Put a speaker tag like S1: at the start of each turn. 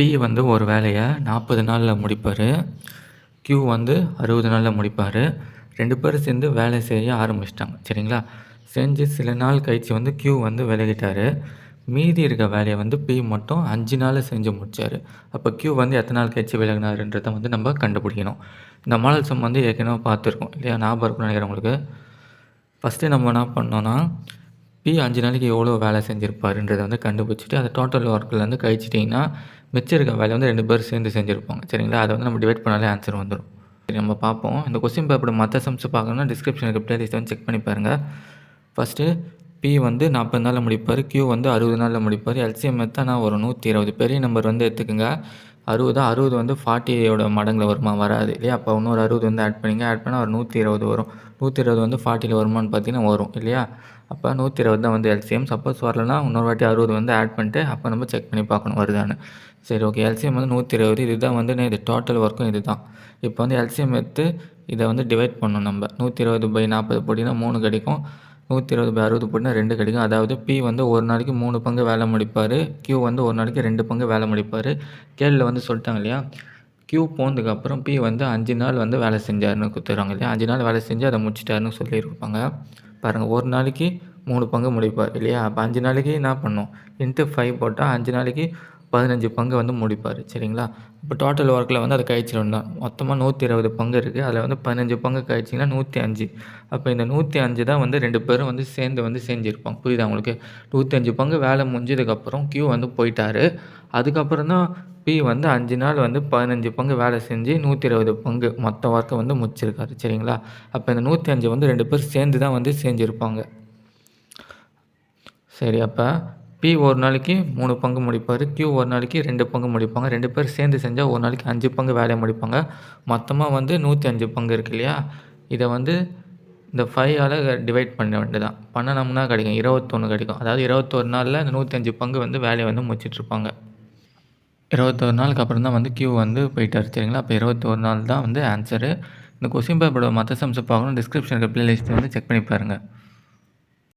S1: B வந்து ஒரு வேலையை நாற்பது நாளில் முடிப்பார். க்யூ வந்து அறுபது நாளில் முடிப்பார். ரெண்டு பேரும் சேர்ந்து வேலை செய்ய ஆரம்பிச்சிட்டாங்க. சரிங்களா? செஞ்சு சில நாள் கழித்து வந்து க்யூ வந்து விலகிட்டார். மீதி இருக்க வேலையை வந்து பி மட்டும் அஞ்சு நாளில் செஞ்சு முடித்தார் அப்போ க்யூ வந்து எத்தனை நாள் கழிச்சு விலகினாருன்றதை வந்து நம்ம கண்டுபிடிக்கணும். இந்த மாடல் சம் வந்து ஏற்கனவே பார்த்துருக்கோம். இல்லையா? ஞாபகம் இருக்கும்னு நினைக்கிறேன் உங்களுக்கு. ஃபஸ்ட்டு நம்ம என்ன பண்ணோன்னா பி அஞ்சு நாளைக்கு எவ்வளோ வேலை செஞ்சுருப்பாருன்றதை வந்து கண்டுபிடிச்சிட்டு அதை டோட்டல் ஒர்க்கில் வந்து கழிச்சிட்டிங்கன்னா மிச்சம் இருக்க வேலை வந்து ரெண்டு பேர் சேர்ந்து செஞ்சுருப்பாங்க. சரிங்களா? அதை வந்து நம்ம டிவைட் பண்ணாலே ஆன்சர் வந்துடும் சரி நம்ம பார்ப்போம். இந்த கொஸ்டின் பேப்பர் மற்ற சம்ஸ் பார்க்கணும்னா இருக்க. பிளேலிஸ்ட் வந்து செக் பண்ணி பாருங்கள் ஃபஸ்ட்டு பி வந்து நாற்பது நாளில் முடிப்பார். க்யூ வந்து அறுபது நாளில் முடிப்பார். எல்சிஎம் எத்தனா ஒரு நூற்றி இருபது. பெரிய நம்பர் வந்து எடுத்துக்கோங்க. அறுபதா அறுபது வந்து ஃபார்ட்டியோட மடங்கில் வருமா? வராது இல்லையா? அப்போ இன்னொரு அறுபது வந்து ஆட் பண்ணிங்க. ஆட் பண்ணால் ஒரு நூற்றி இருபது வரும். நூற்றி இருபது வந்து ஃபார்ட்டியில் வருமானு பார்த்தீங்கன்னா வரும் இல்லையா? அப்போ நூற்றி இருபது தான் வந்து எல்சிஎம் சப்போஸ் வரலனா இன்னொரு வாட்டி அறுபது வந்து ஆட் பண்ணிட்டு அப்போ நம்ம செக் பண்ணி பார்க்கணும் வருதான்னு. சரி ஓகே எல்சிஎம் வந்து நூற்றி இருபது. இதுதான் வந்து இது டோட்டல் ஒர்க்கும் இது தான் இப்போ வந்து எல்சிஎம் எடுத்து இதை வந்து டிவைட் பண்ணணும் நம்ம. நூற்றி இருபது பை நாற்பது போட்டிங்கன்னா மூணு கிடைக்கும். நூற்றி இருபது பை அறுபது போட்டினா ரெண்டு கிடைக்கும். அதாவது பி வந்து ஒரு நாளைக்கு மூணு பங்கு வேலை முடிப்பார். கியூ வந்து ஒரு நாளைக்கு ரெண்டு பங்கு வேலை முடிப்பார். கேள்வியில் வந்து சொல்லிட்டாங்க இல்லையா? கியூ போனதுக்கப்புறம் பி வந்து அஞ்சு நாள் வந்து வேலை செஞ்சாருன்னு கொடுத்துருவாங்க இல்லையா? அஞ்சு நாள் வேலை செஞ்சு அதை முடிச்சிட்டாருன்னு சொல்லியிருப்பாங்க. பாருங்கள் ஒரு நாளைக்கு மூணு பங்கு முடிப்பார் இல்லையா? அப்போ அஞ்சு நாளைக்கு என்ன பண்ணும்? இன்ட்டு ஃபைவ் போட்டால் அஞ்சு நாளைக்கு பதினஞ்சு பங்கு வந்து முடிப்பார் சரிங்களா? இப்போ டோட்டல் ஒர்க்கில் வந்து அதை கழிச்சிடும் தான். மொத்தமாக நூற்றி இருபது பங்கு இருக்குது அதில் வந்து பதினஞ்சு பங்கு கழிச்சிங்கன்னா நூற்றி அஞ்சு அப்போ இந்த நூற்றி அஞ்சு தான் வந்து ரெண்டு பேரும் வந்து சேர்ந்து வந்து செஞ்சுருப்பாங்க. புரியுதா உங்களுக்கு? நூற்றி அஞ்சு பங்கு வேலை முடிஞ்சதுக்கப்புறம் க்யூ வந்து போயிட்டார். அதுக்கப்புறம் தான் பி வந்து அஞ்சு நாள் வந்து பதினஞ்சு பங்கு வேலை செஞ்சு நூற்றி இருபது பங்கு மொத்த ஒர்க்கை வந்து முடிச்சிருக்காரு சரிங்களா? அப்போ இந்த நூற்றி அஞ்சு வந்து ரெண்டு பேர் சேர்ந்து தான் வந்து செஞ்சுருப்பாங்க. சரி அப்போ பி ஒரு நாளைக்கு மூணு பங்கு முடிப்பார் கியூ ஒரு நாளைக்கு ரெண்டு பங்கு முடிப்பாங்க. ரெண்டு பேர் சேர்ந்து செஞ்சால் ஒரு நாளைக்கு அஞ்சு பங்கு வேலையை முடிப்பாங்க. மொத்தமாக வந்து நூற்றி அஞ்சு பங்கு இருக்கு இல்லையா? இதை வந்து இந்த ஃபைவால் டிவைட் பண்ண வேண்டியதான் பண்ணினோம்னா கிடைக்கும். இருபத்தொன்று கிடைக்கும். அதாவது இருபத்தொரு நாளில் இந்த நூற்றஞ்சு பங்கு வந்து வேலையை வந்து முடிச்சிட்ருப்பாங்க. இருபத்தொரு நாளுக்கு அப்புறம் தான் வந்து கியூ வந்து போயிட்டார் சரிங்களா? அப்போ இருபத்தொரு நாள் தான் வந்து ஆன்சரு இந்த கொஸ்டின் பேப்பரோட மற்ற சம்ஸை பார்க்கணும். டிஸ்கிரிப்ஷனுக்கு ப்ளேலிஸ்ட்டு வந்து செக் பண்ணி பாருங்கள்